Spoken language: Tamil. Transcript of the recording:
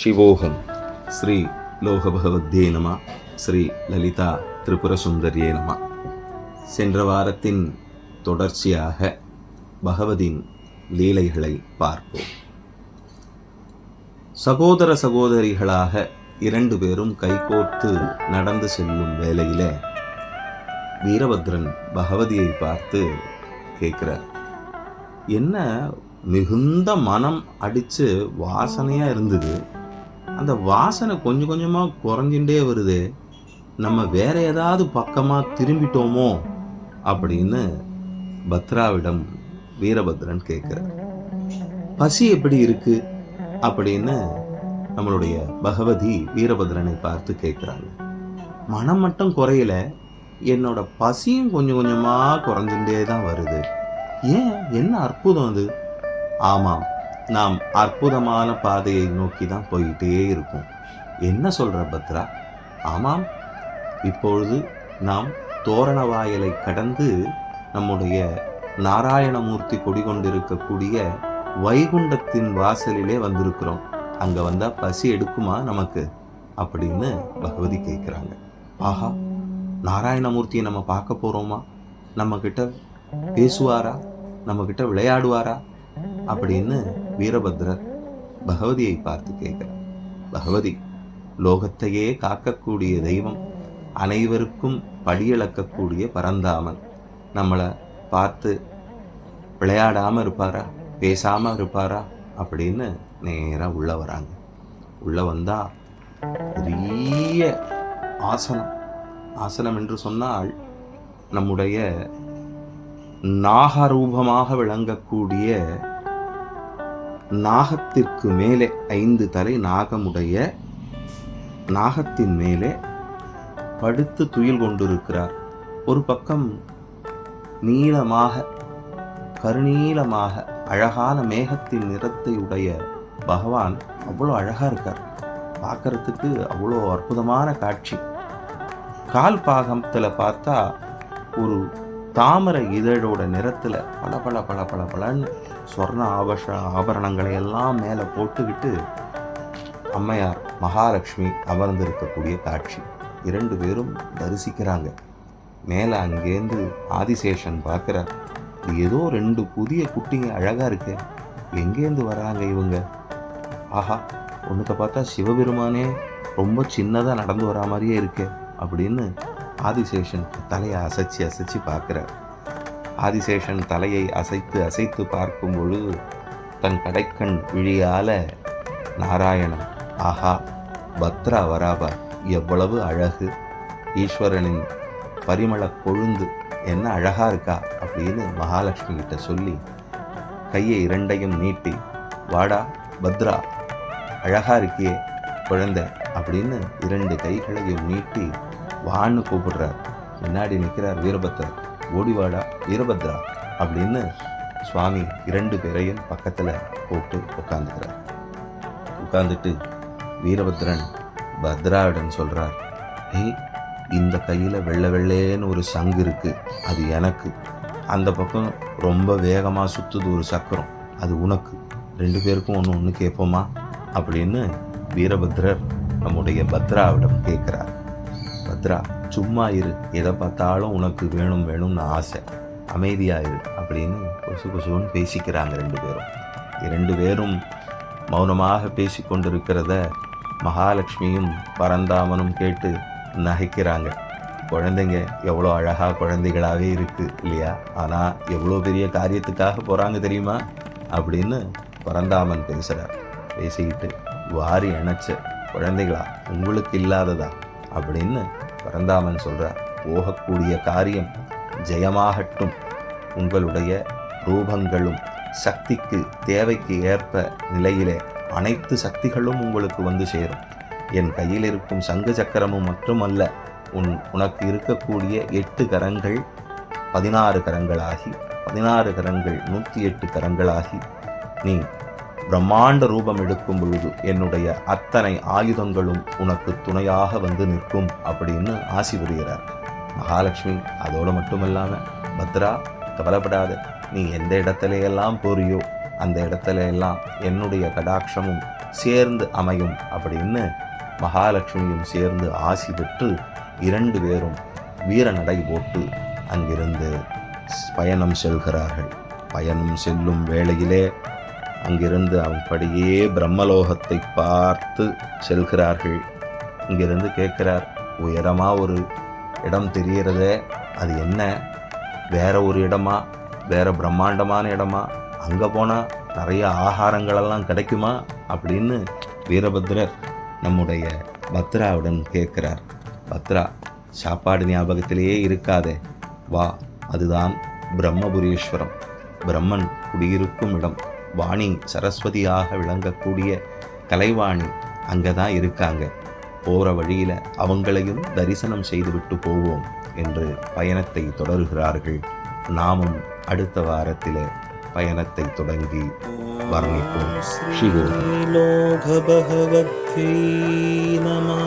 சிவோகம் ஸ்ரீ லோகபகவத்தே நம ஸ்ரீ லலிதா திரிபுரசுந்தரியே நம சென்ற வாரத்தின் தொடர்ச்சியாக பகவதின் லீலைகளை பார்ப்போம். சகோதர சகோதரிகளாக இரண்டு பேரும் கைகோர்த்து நடந்து செல்லும் வேளையில் வீரபத்ரன் பகவதியை பார்த்து கேட்குறார். என்ன மிகுந்த மனம் அடித்து வாசனையாக இருந்தது? அந்த வாசனை கொஞ்சம் கொஞ்சமாக குறைஞ்சுட்டே வருது. நம்ம வேற ஏதாவது பக்கமாக திரும்பிட்டோமோ அப்படின்னு பத்ராவிடம் வீரபத்ரன் கேட்குறார். பசி எப்படி இருக்கு? அப்படின்னு நம்மளுடைய பகவதி வீரபத்ரனை பார்த்து கேட்குறாங்க. மனம் மட்டும் குறையல என்னோட பசியும் கொஞ்சம் கொஞ்சமாக குறைஞ்சுட்டே தான் வருது. ஏன்? என்ன அற்புதம் அது? ஆமாம் நாம் அற்புதமான பாதையை நோக்கி தான் போயிட்டே இருக்கும் என்ன சொல்கிற பத்ரா? ஆமாம். இப்பொழுது நாம் தோரண வாயிலை கடந்து நம்முடைய நாராயணமூர்த்தி குடிகொண்டிருக்கக்கூடிய வைகுண்டத்தின் வாசலிலே வந்திருக்கிறோம். அங்கே வந்தால் பசி எடுக்குமா நமக்கு? அப்படின்னு பகவதி கேட்குறாங்க ஆஹா நாராயணமூர்த்தியை நம்ம பார்க்க போகிறோமா நம்மக்கிட்ட பேசுவாரா? நம்ம விளையாடுவாரா? அப்படின்னு வீரபத்ரர் பகவதியை பார்த்து கேட்கிறார். பகவதி லோகத்தையே காக்கக்கூடிய தெய்வம் அனைவருக்கும் படியளக்கக்கூடிய பரந்தாமன். நம்மளை பார்த்து விளையாடாமல் இருப்பாரா? பேசாமல் இருப்பாரா? அப்படின்னு நேராக உள்ளே வராங்க. உள்ளே வந்தால் பெரிய ஆசனம். ஆசனம் என்று சொன்னால் நம்முடைய நாகரூபமாக விளங்கக்கூடிய நாகத்திற்கு மேலே ஐந்து தலை நாகமுடைய நாகத்தின் மேலே படுத்து துயில் கொண்டிருக்கிறார். ஒரு பக்கம் நீளமாக கருநீளமாக அழகான மேகத்தின் நிறத்தை உடைய பகவான் அவ்வளோ அழகாக இருக்கார். பார்க்கறதுக்கு அவ்வளோ அற்புதமான காட்சி. கால் பாகத்தில் பார்த்தா ஒரு தாமரை இதழோட நிறத்தில் பல பல பல பல பலன்னு சொர்ண ஆபஷ ஆபரணங்களை எல்லாம் மேலே போட்டுக்கிட்டு அம்மையார் மகாலட்சுமி அமர்ந்திருக்கக்கூடிய காட்சி. இரண்டு பேரும் தரிசிக்கிறாங்க. மேலே அங்கேருந்து ஆதிசேஷன் பார்க்குறார். ஏதோ ரெண்டு புதிய குட்டிங்க அழகாக இருக்கு. எங்கேருந்து வராங்க இவங்க? ஆஹா ஒன்றுக்க பார்த்தா சிவபெருமானே ரொம்ப சின்னதாக நடந்து வரா மாதிரியே இருக்கே அப்படின்னு ஆதிசேஷன் தலையை அசைச்சு அசைச்சு பார்க்குறார். ஆதிசேஷன் தலையை அசைத்து அசைத்து பார்க்கும் பொழுது தன் கடைக்கண் விழியால நாராயணன் ஆஹா பத்ரா வராபா எவ்வளவு அழகு. ஈஸ்வரனின் பரிமள கொழுந்து என்ன அழகா இருக்கா? அப்படின்னு மகாலட்சுமி கிட்ட சொல்லி கையை இரண்டையும் நீட்டி வாடா பத்ரா அழகா இருக்கியே குழந்தை அப்படின்னு இரண்டு கைகளையும் நீட்டி வான்னு கூப்பிடுறார். முன்னாடி நிற்கிறார் வீரபத்ரர். ஓடிவாடா வீரபத்ரா அப்படின்னு சுவாமி இரண்டு பேரையும் பக்கத்தில் போட்டு உட்காந்துக்கிறார் உட்காந்துட்டு வீரபத்ரன் பத்ராவிடம் சொல்கிறார் ஏய் இந்த கையில் வெள்ளை வெள்ளேன்னு ஒரு சங்கு இருக்குது அது எனக்கு. அந்த பக்கம் ரொம்ப வேகமாக சுற்றுது ஒரு சக்கரம் அது உனக்கு. ரெண்டு பேருக்கும் ஒன்று ஒன்று கேட்போமா அப்படின்னு வீரபத்ரர் நம்முடைய பத்ராவிடம் கேட்குறார். பத்ரா சும்மா இரு. எதை பார்த்தாலும் உனக்கு வேணும் வேணும்னு ஆசை. அமைதியாக இரு அப்படின்னு கொசு கொசுன்னு பேசிக்கிறாங்க ரெண்டு பேரும். இரண்டு பேரும் மௌனமாக பேசி கொண்டிருக்கிறத மகாலட்சுமியும் பரந்தாமனும் கேட்டு நகைக்கிறாங்க. குழந்தைங்க எவ்வளோ அழகாக குழந்தைகளாகவே இருக்குது இல்லையா? ஆனால் எவ்வளோ பெரிய காரியத்துக்காக போகிறாங்க தெரியுமா? அப்படின்னு பரந்தாமன் பேசுகிறார் பேசிக்கிட்டு வாரி அணைச்ச குழந்தைகளா உங்களுக்கு இல்லாததா? அப்படின்னு பரந்தாமன் சொல்கிறார் போகக்கூடிய காரியம் ஜெயமாகட்டும். உங்களுடைய ரூபங்களும் சக்திக்கு தேவைக்கு ஏற்ப நிலையிலே அனைத்து சக்திகளும் உங்களுக்கு வந்து சேரும். என் கையில் இருக்கும் சங்கு சக்கரமும் மட்டுமல்ல உன் உனக்கு இருக்கக்கூடிய எட்டு கரங்கள் பதினாறு கரங்களாகி பதினாறு கரங்கள் நூற்றி எட்டு கரங்களாகி நீ பிரம்மாண்ட ரூபம் எடுக்கும் பொழுது என்னுடைய அத்தனை ஆயுதங்களும் உனக்கு துணையாக வந்து நிற்கும் அப்படின்னு ஆசி புரிகிறார். மகாலட்சுமி அதோடு மட்டுமல்லாமல் பத்ரா கவலைப்படாத நீ எந்த இடத்துலையெல்லாம் போறியோ அந்த இடத்துல எல்லாம் என்னுடைய கடாட்சமும் சேர்ந்து அமையும் அப்படின்னு மகாலட்சுமியும் சேர்ந்து ஆசி பெற்று இரண்டு பேரும் வீரநடை போட்டு அங்கிருந்து பயணம் செல்கிறார்கள். பயணம் செல்லும் வேளையிலே அங்கிருந்து அப்படியே பிரம்மலோகத்தை பார்த்து செல்கிறார்கள். இங்கிருந்து கேட்குறார் உயரமாக ஒரு இடம் தெரிகிறதே அது என்ன? வேற ஒரு இடமா? வேற பிரம்மாண்டமான இடமா? அங்கே போனால் நிறைய ஆகாரங்களெல்லாம் கிடைக்குமா? அப்படின்னு வீரபத்ரர் நம்முடைய பத்ராவுடன் கேட்குறார். பத்ரா சாப்பாடு ஞாபகத்திலேயே இருக்காதே. வா அதுதான் பிரம்மபுரீஸ்வரம். பிரம்மன் குடியிருக்கும் இடம். வாணி சரஸ்வதியாக விளங்கக்கூடிய கலைவாணி அங்கே தான் இருக்காங்க. போகிற வழியில் அவங்களையும் தரிசனம் செய்துவிட்டு போவோம் என்று பயணத்தை தொடர்கிறார்கள். நாமும் அடுத்த வாரத்தில் பயணத்தை தொடங்கி வர்ணிப்போம். ஸ்ரீலோக பகவத்கீ நமா